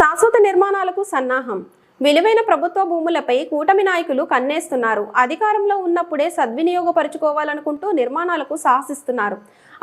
శాశ్వత నిర్మాణాలకు సన్నాహం. విలువైన ప్రభుత్వ భూములపై కూటమి నాయకులు కన్నేస్తున్నారు. అధికారంలో ఉన్నప్పుడే సద్వినియోగపరుచుకోవాలనుకుంటూ నిర్మాణాలకు సాహసిస్తున్నారు.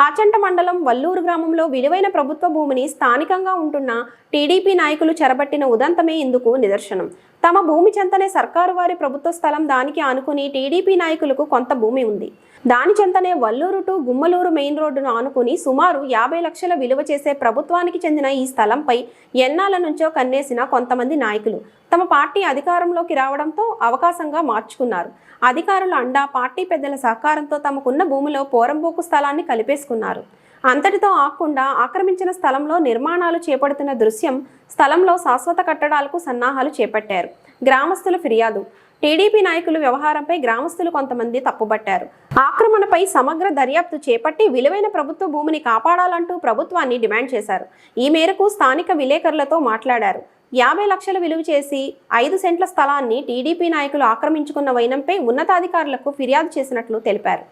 ఆచంట మండలం వల్లూరు గ్రామంలో విలువైన ప్రభుత్వ భూమిని స్థానికంగా ఉంటున్న టీడీపీ నాయకులు చెరబట్టిన ఉదంతమే ఇందుకు నిదర్శనం. తమ భూమి చెంతనే సర్కారు వారి ప్రభుత్వ స్థలం దానికి ఆనుకుని టీడీపీ నాయకులకు కొంత భూమి ఉంది. దాని చెంతనే వల్లూరు టు గుమ్మలూరు మెయిన్ రోడ్డును ఆనుకుని సుమారు యాభై లక్షల విలువ చేసే ప్రభుత్వానికి చెందిన ఈ స్థలంపై ఎన్నాల నుంచో కన్నేసిన కొంతమంది నాయకులు. తమ పార్టీ అధికారంలోకి రావడంతో అవకాశంగా మార్చుకున్నారు. అధికారుల అండా పార్టీ పెద్దల సహకారంతో తమకున్న భూమిలో పోరంబోకు స్థలాన్ని కలిపేసుకున్నారు. అంతటితో ఆకుండా ఆక్రమించిన స్థలంలో నిర్మాణాలు చేపడుతున్న దృశ్యం స్థలంలో శాశ్వత కట్టడాలకు సన్నాహాలు చేపట్టారు. గ్రామస్తుల ఫిర్యాదు. టీడీపీ నాయకులు వ్యవహారంపై గ్రామస్తులు కొంతమంది తప్పుబట్టారు. ఆక్రమణపై సమగ్ర దర్యాప్తు చేపట్టి విలువైన ప్రభుత్వ భూమిని కాపాడాలంటూ ప్రభుత్వాన్ని డిమాండ్ చేశారు. ఈ మేరకు స్థానిక విలేకరులతో మాట్లాడారు. యాభై లక్షలు విలువ చేసి ఐదు సెంట్ల స్థలాన్ని టీడీపీ నాయకులు ఆక్రమించుకున్న వైనంపై ఉన్నతాధికారులకు ఫిర్యాదు చేసినట్లు తెలిపారు.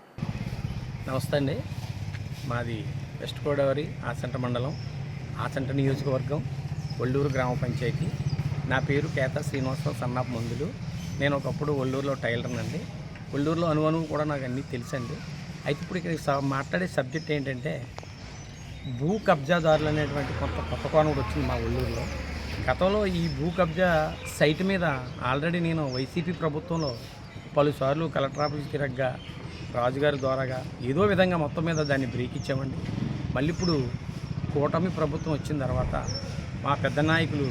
నమస్తే అండి. మాది వెస్ట్ గోదావరి ఆచంట మండలం ఆసంట నియోజకవర్గం ఒల్లూరు గ్రామ పంచాయతీ. నా పేరు కేత శ్రీనివాసరావు సన్నాప్ మందులు. నేను ఒకప్పుడు ఒళ్ళూరులో టైలర్నండి అండి. ఒల్లూరులో అనువనువు కూడా నాకు అన్నీ తెలుసండి. అయితే ఇప్పుడు ఇక్కడ మాట్లాడే సబ్జెక్ట్ ఏంటంటే భూ కబ్జాదారులు అనేటువంటి కొంత కొత్త కోణం కూడా వచ్చింది మా ఒళ్ళూరులో గతంలో ఈ భూ కబ్జా సైట్ మీద ఆల్రెడీ నేను వైసీపీ ప్రభుత్వంలో పలుసార్లు కలెక్టర్ ఆఫీస్ తిరగ్గా రాజుగారి ద్వారాగా ఏదో విధంగా మొత్తం మీద దాన్ని బ్రేక్ ఇచ్చామండి. మళ్ళీ ఇప్పుడు కూటమి ప్రభుత్వం వచ్చిన తర్వాత మా పెద్ద నాయకులు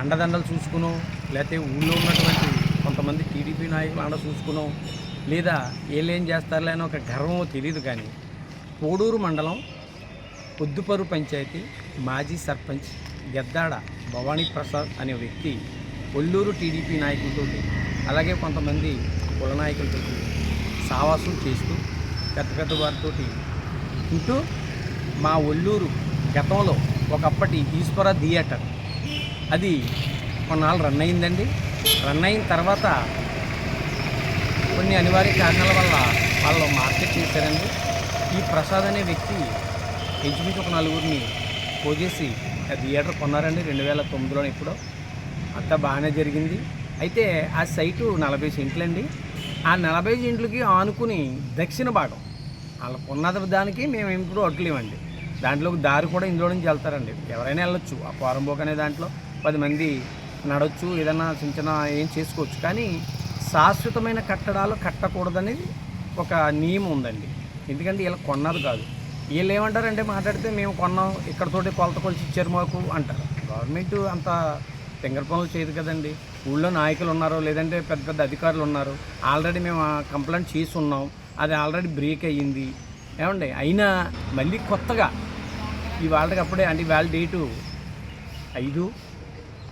అండదండలు చూసుకునో లేకపోతే ఊళ్ళో ఉన్నటువంటి కొంతమంది టీడీపీ నాయకులు అండ చూసుకునో లేదా ఏలేం చేస్తారులే అని ఒక గర్వమో తెలియదు కానీ కోడూరు మండలం పొద్దుపరు పంచాయతీ మాజీ సర్పంచ్ గెద్దాడ భవానీ ప్రసాద్ అనే వ్యక్తి ఒల్లూరు టీడీపీ నాయకులతోటి అలాగే కొంతమంది కుల నాయకులతోటి సావాసం చేస్తూ పెద్ద పెద్ద వారితో ఉంటూ మా ఒల్లూరు గతంలో ఒకప్పటి ఈశ్వర థియేటర్. అది కొన్నాళ్ళు రన్ అయిందండి. రన్ అయిన తర్వాత కొన్ని అనివార్య కారణాల వల్ల వాళ్ళు మార్కెట్ చేశారండి. ఈ ప్రసాద్ అనే వ్యక్తి ఇంచుమించు ఒక నలుగురిని పోజేసి ఆ థియేటర్ కొన్నారండి రెండు వేల తొమ్మిదిలో ఇప్పుడు. అంతా బాగానే జరిగింది. అయితే ఆ సైటు నలభై సెంట్లండి. ఆ నలభై ఇంట్లకి ఆనుకుని దక్షిణ భాగం. వాళ్ళ ఉన్నత దానికి మేము ఇప్పుడు అట్లేమండి దాంట్లో దారి కూడా ఇందులో నుంచి వెళ్తారండి. ఎవరైనా వెళ్ళొచ్చు. ఆ పోరంబోక్ అనే దాంట్లో పది మంది నడవచ్చు ఏదైనా చిన్న చిన్న ఏం చేసుకోవచ్చు. కానీ శాశ్వతమైన కట్టడాలు కట్టకూడదనేది ఒక నియమం ఉందండి. ఎందుకంటే వీళ్ళకి కొన్నది కాదు. వీళ్ళు ఏమంటారంటే మాట్లాడితే మేము కొన్నాం ఇక్కడతోటి కొలత కొలిచి ఇచ్చారు మాకు అంటారు. గవర్నమెంట్ అంత ఫింగర్ పనులు చేయదు కదండి. ఊళ్ళో నాయకులు ఉన్నారు లేదంటే పెద్ద పెద్ద అధికారులు ఉన్నారు ఆల్రెడీ మేము కంప్లైంట్ చేసి ఉన్నాం అది ఆల్రెడీ బ్రేక్ అయ్యింది. ఏమండి? అయినా మళ్ళీ కొత్తగా ఈ వాళ్ళకి అప్పుడే అంటే వాళ్ళ డేటు ఐదు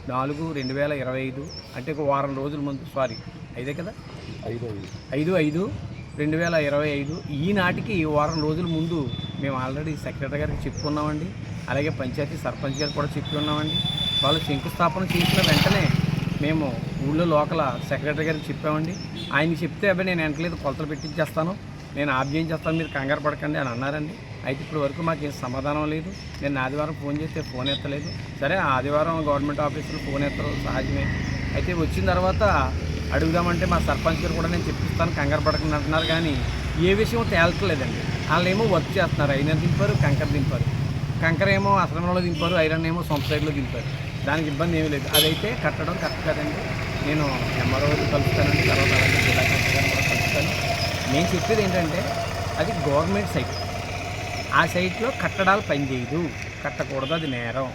నాలుగు రెండు వేల ఇరవై ఐదు అంటే ఒక వారం రోజుల ముందు సారీ ఐదే కదా? ఐదు ఐదు. ఐదు రెండు వేల ఇరవై ఐదు ఈనాటికి వారం రోజుల ముందు మేము ఆల్రెడీ సెక్రటరీ గారికి చెప్పుకున్నామండి. అలాగే పంచాయతీ సర్పంచ్ గారికి కూడా చెప్పి ఉన్నామండి వాళ్ళు శంకుస్థాపన చేసిన వెంటనే మేము ఊళ్ళో లోకల సెక్రటరీ గారికి చెప్పామండి. ఆయన చెప్తే అబ్బాయి నేను వెంటలేదు కొలతలు పెట్టించేస్తాను. నేను ఆబ్జెక్ట్ చేస్తాను మీరు కంగారు పడకండి అని అన్నారండి. అయితే ఇప్పటి వరకు మాకు ఏం సమాధానం లేదు. నేను ఆదివారం ఫోన్ చేస్తే ఫోన్ ఎత్తలేదు. సరే ఆదివారం గవర్నమెంట్ ఆఫీసులో ఫోన్ ఎత్తరు సహజమే. అయితే వచ్చిన తర్వాత అడుగుదామంటే మా సర్పంచ్ గారు కూడా నేను చెప్పిస్తాను కంగారు పడకండి అంటున్నారు. కానీ ఏ విషయం తేల్చలేదండి. వాళ్ళు ఏమో వర్క్ చేస్తున్నారు. ఐరన్ దింపారు కంకర దింపారు. కంకర ఏమో అసలంలో దింపారు ఐరన్ ఏమో సొంత సైడ్లో దింపారు. దానికి ఇబ్బంది ఏమీ లేదు. అదైతే కట్టడం కరెక్ట్ కదండి. నేను ఎంఆర్ఓ కలుపుతానండి తర్వాత అలాగే జిల్లా కలెక్టర్ కూడా కలుపుతాను నేను చెప్పేది ఏంటంటే అది గవర్నమెంట్ సైట్. ఆ సైట్లో కట్టడాలు పనిచేయదు కట్టకూడదు అది నేరం.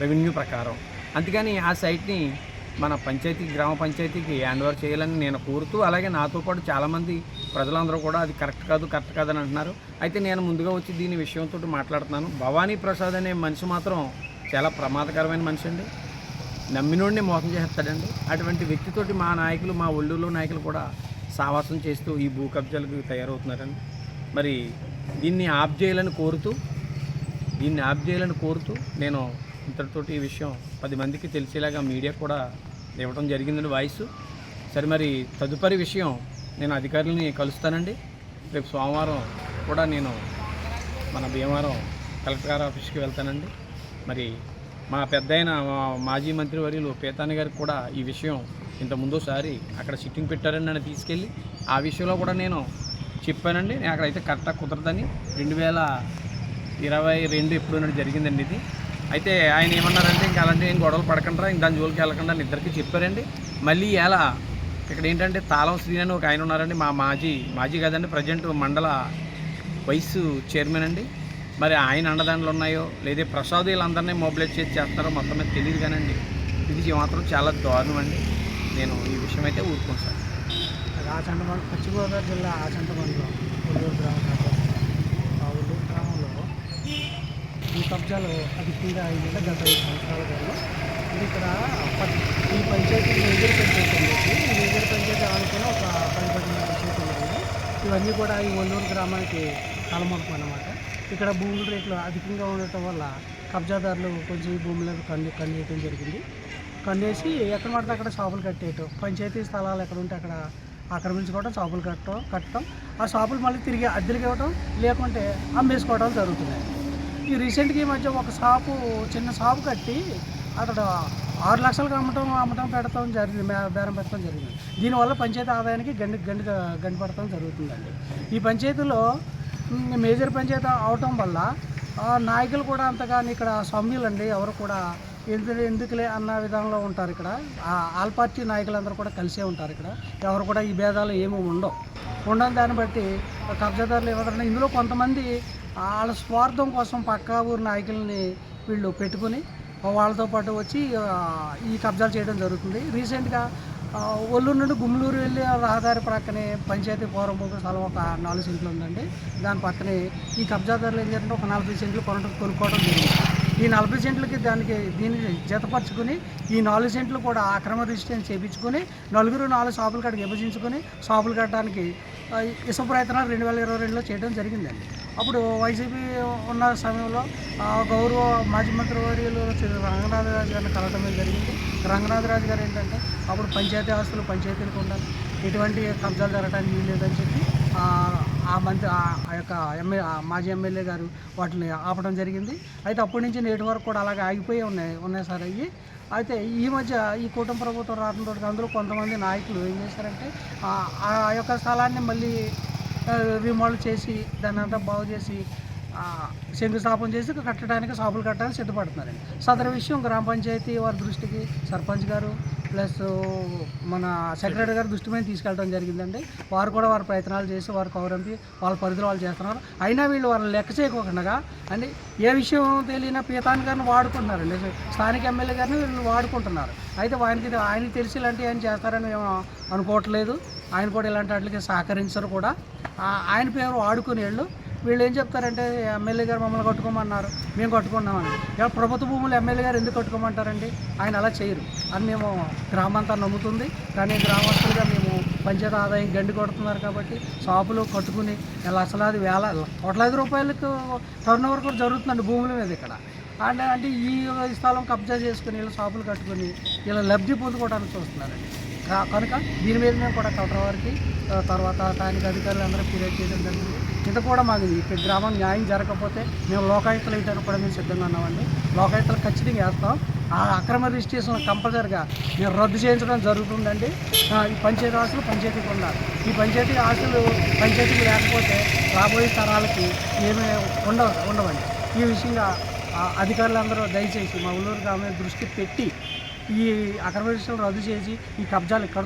రెవెన్యూ ప్రకారం. అందుకని ఆ సైట్ని మన పంచాయతీ గ్రామ పంచాయతీకి హ్యాండ్ ఓవర్ చేయాలని నేను కోరుతూ అలాగే నాతో పాటు చాలామంది ప్రజలందరూ కూడా అది కరెక్ట్ కాదు కరెక్ట్ కాదని అంటున్నారు. అయితే నేను ముందుగా వచ్చి దీని విషయంతో మాట్లాడుతున్నాను. భవానీ ప్రసాద్ అనే మనిషి మాత్రం చాలా ప్రమాదకరమైన మనిషి అండి. నమ్మినోడిని మోసం చేస్తాడండి. అటువంటి వ్యక్తితోటి మా నాయకులు మా ఒళ్ళూరులో నాయకులు కూడా సావాసం చేస్తూ ఈ భూ కబ్జాలకు తయారవుతున్నారండి. మరి దీన్ని ఆప్ చేయాలని కోరుతూ దీన్ని ఆప్ చేయాలని కోరుతూ నేను ఇంతటితోటి ఈ విషయం పది మందికి తెలిసేలాగా మీడియా కూడా ఇవ్వడం జరిగిందండి వాయిస్. సరే మరి తదుపరి విషయం నేను అధికారులని కలుస్తానండి. రేపు సోమవారం కూడా నేను మన భీమవరం కలెక్టర్ గారి ఆఫీస్కి వెళ్తానండి. మరి మా పెద్దయిన మా మాజీ మంత్రి వర్యులు పీతాని గారికి కూడా ఈ విషయం ఇంత ముందోసారి అక్కడ సిట్టింగ్ పెట్టారని నన్ను తీసుకెళ్ళి ఆ విషయంలో కూడా నేను చెప్పానండి. నేను అక్కడైతే కరెక్ట్గా కుదరదని రెండు వేల ఇరవై రెండు ఎప్పుడు జరిగిందండి ఇది. అయితే ఆయన ఏమన్నారంటే ఇంకా అలాంటి ఏం గొడవలు పడకుండా ఇంక దాని జోలికి వెళ్ళకుండా ఇద్దరికి చెప్పారండి. మళ్ళీ ఎలా ఇక్కడ ఏంటంటే తాళం శ్రీ అని ఒక ఆయన ఉన్నారండి మా మాజీ మాజీ కాదండి ప్రజెంట్ మండల వైస్ చైర్మన్ అండి. మరి ఆయన అండదండలు ఉన్నాయో లేదా ప్రసాద్ వీళ్ళందరినీ మొబిలైజ్ చేసి చేస్తారో మొత్తం మీద తెలియదు కానండి. ఇది మాత్రం చాలా దారుణం అండి. నేను ఈ విషయం అయితే ఊరుకుంటాను సార్. ఆచంటమండలం పశ్చిమ గోదావరి జిల్లా ఆచంటమండలం కొల్లూరు గ్రామం ఆ ఒల్లూరు గ్రామంలో ఈ కబ్జాలు అధికంగా అయిందంటే గత ఐదు సంవత్సరాల కాలంలో ఇది ఇక్కడ ప- ఈ పంచాయతీ మేజర్ పంచాయతీ ఈ మేజర్ పంచాయతీ ఆనుకున్న ఒక పది పదిహేను పంచాయతీలు ఇవన్నీ కూడా ఈ ఒల్లూరు గ్రామానికి తలమునకం అన్నమాట ఇక్కడ భూముల రేట్లు అధికంగా ఉండటం వల్ల కబ్జాదారులు కొంచెం ఈ భూములను కన్ను కన్నేయటం జరిగింది. కన్నేసి ఎక్కడ పడితే అక్కడ షాపులు కట్టేయటం. పంచాయతీ స్థలాలు ఎక్కడ ఉంటే అక్కడ ఆక్రమించుకోవడం షాపులు కట్టడం కట్టడం. ఆ షాపులు మళ్ళీ తిరిగి అద్దెలకి ఇవ్వడం లేకుంటే అమ్మేసుకోవడం జరుగుతున్నాయి. ఈ రీసెంట్గా ఈ మధ్య ఒక షాపు చిన్న షాపు కట్టి అక్కడ ఆరు లక్షలకు అమ్మటం అమ్మటం పెడతాం జరిగింది బేరం పెట్టడం జరిగింది. దీనివల్ల పంచాయతీ ఆదాయానికి గండి గండి గండి పడటం జరుగుతుందండి. ఈ పంచాయతీలో మేజర్ పంచాయతీ అవటం వల్ల నాయకులు కూడా అంతగాని ఇక్కడ సౌమ్యులండి ఎవరు కూడా ఎందుకు ఎందుకులే అన్న విధానంలో ఉంటారు ఇక్కడ. ఆల్ పార్టీ నాయకులందరూ కూడా కలిసే ఉంటారు ఇక్కడ. ఎవరు కూడా ఈ భేదాలు ఏమీ ఉండవు. ఉండని దాన్ని బట్టి కబ్జాదారులు ఎవరైనా ఇందులో కొంతమంది వాళ్ళ స్వార్థం కోసం పక్కా ఊరు నాయకుల్ని వీళ్ళు పెట్టుకుని వాళ్ళతో పాటు వచ్చి ఈ కబ్జాలు చేయడం జరుగుతుంది. రీసెంట్గా ఒల్లూరు నుండి గుమ్మలూరు వెళ్ళి ఆ రహదారి ప్రక్కనే పంచాయతీ పూర్వముఖ స్థలం ఒక నాలుగు సెంట్లు ఉందండి. దాని పక్కనే ఈ కబ్జాదారులు ఏం చేయాలంటే ఒక నలభై సెంట్లు కొనడం కొనుక్కోవడం జరిగింది. ఈ నలభై సెంట్లకి దానికి దీనికి జతపరుచుకుని ఈ నాలుగు సెంట్లు కూడా అక్రమ రిజిస్ట్రేషన్ చేయించుకుని నలుగురు నాలుగు షాపులు కాడికి విభజించుకొని షాపులు కట్టడానికి ఇసుక ప్రయత్నాలు రెండు వేల ఇరవై రెండులో చేయడం జరిగిందండి. అప్పుడు వైసీపీ ఉన్న సమయంలో ఆ, గౌరవ మాజీ మంత్రి వర్యులు శ్రీ రంగనాథరాజు గారిని కలవడం జరిగింది? రంగనాథరాజు గారు ఏంటంటే అప్పుడు పంచాయతీ ఆస్తులు పంచాయతీలకు ఉండాలి. ఎటువంటి కబ్జాలు జరగడానికి వీలు లేదని చెప్పి ఆ, మంత్రి ఆ- ఆ యొక్క ఎమ్మె మాజీ ఎమ్మెల్యే గారు వాటిని ఆపడం జరిగింది. అయితే అప్పటి నుంచి నేటి వరకు కూడా అలాగే ఆగిపోయి ఉన్నాయి ఉన్నాయి సార్ అవి అయితే ఈ మధ్య ఈ కూటమి ప్రభుత్వం రావడంతో అందరూ కొంతమంది నాయకులు ఏం చేశారంటే ఆ- ఆ యొక్క స్థలాన్ని మళ్ళీ రిమోడల్ చేసి దాన్ని అంతా బాగు చేసి శంకుస్థాపన చేసి కట్టడానికి షాపులు కట్టడానికి సిద్ధపడుతున్నారండి. సదరు విషయం గ్రామ పంచాయతీ వారి దృష్టికి సర్పంచ్ గారు ప్లస్ మన సెక్రటరీ గారి దృష్టి మీద తీసుకెళ్ళడం జరిగిందండి. వారు కూడా వారి ప్రయత్నాలు చేసి వారు కౌరంపి వాళ్ళ పరిధిలో వాళ్ళు చేస్తున్నారు. అయినా వీళ్ళు వాళ్ళని లెక్క చేయకోకుండా అండి ఏ విషయం తెలియని పీతాన్ గారిని వాడుకుంటున్నారండి. స్థానిక ఎమ్మెల్యే గారిని వీళ్ళు వాడుకుంటున్నారు. అయితే ఆయనకి ఆయనకి తెలిసి ఇలాంటివి ఆయన చేస్తారని మేము అనుకోవట్లేదు. ఆయన కూడా ఇలాంటి వాటికి సహకరించరు కూడా. ఆయన పేరు వాడుకునే వాళ్ళు వీళ్ళు ఏం చెప్తారంటే ఎమ్మెల్యే గారు మమ్మల్ని కట్టుకోమన్నారు మేము కట్టుకున్నామని ఇలా ప్రభుత్వ భూములు ఎమ్మెల్యే గారు ఎందుకు కట్టుకోమంటారండి? ఆయన అలా చేయరు. అని మేము గ్రామంతా నమ్ముతుంది. కానీ గ్రామస్తులుగా మేము పంచాయతీ ఆదాయం గండి కొడుతున్నారు కాబట్టి షాపులు కట్టుకుని లక్షలాది వేల కోట్లాది రూపాయలకు టర్న్ ఓవర్ కూడా జరుగుతుందండి భూముల మీద ఇక్కడ. అంటే అంటే ఈ స్థలం కబ్జా చేసుకుని వీళ్ళు షాపులు కట్టుకుని ఇలా లబ్ధి పొందుకోవడానికి చూస్తున్నారండి. కనుక దీని మీద మేము కూడా కలెక్టర్ వారికి తర్వాత స్థానిక అధికారులు అందరూ ఫిర్యాదు చేయడం జరిగింది. ఇంత కూడా మాకు ఇక్కడ గ్రామం న్యాయం జరగకపోతే మేము లోకాయుక్తలు వేయడానికి కూడా మేము సిద్ధంగా ఉన్నామండి. లోకాయుక్తలు ఖచ్చితంగా వేస్తాం. ఆ అక్రమ రిజిస్ట్రేషన్ కంపల్సరిగా మేము రద్దు చేయించడం జరుగుతుందండి. ఈ పంచాయతీ ఆస్తులు పంచాయతీకి ఉండాలి. ఈ పంచాయతీ ఆస్తులు పంచాయతీకి లేకపోతే రాబోయే తరాలకి ఏమీ ఉండవు ఉండవండి. ఈ విషయంగా అధికారులందరూ దయచేసి మా ఊళ్ళూరు గ్రామం దృష్టి పెట్టి ఈ అక్రమ రిజిస్ట్రేషన్ రద్దు చేసి ఈ కబ్జాలు ఇక్కడ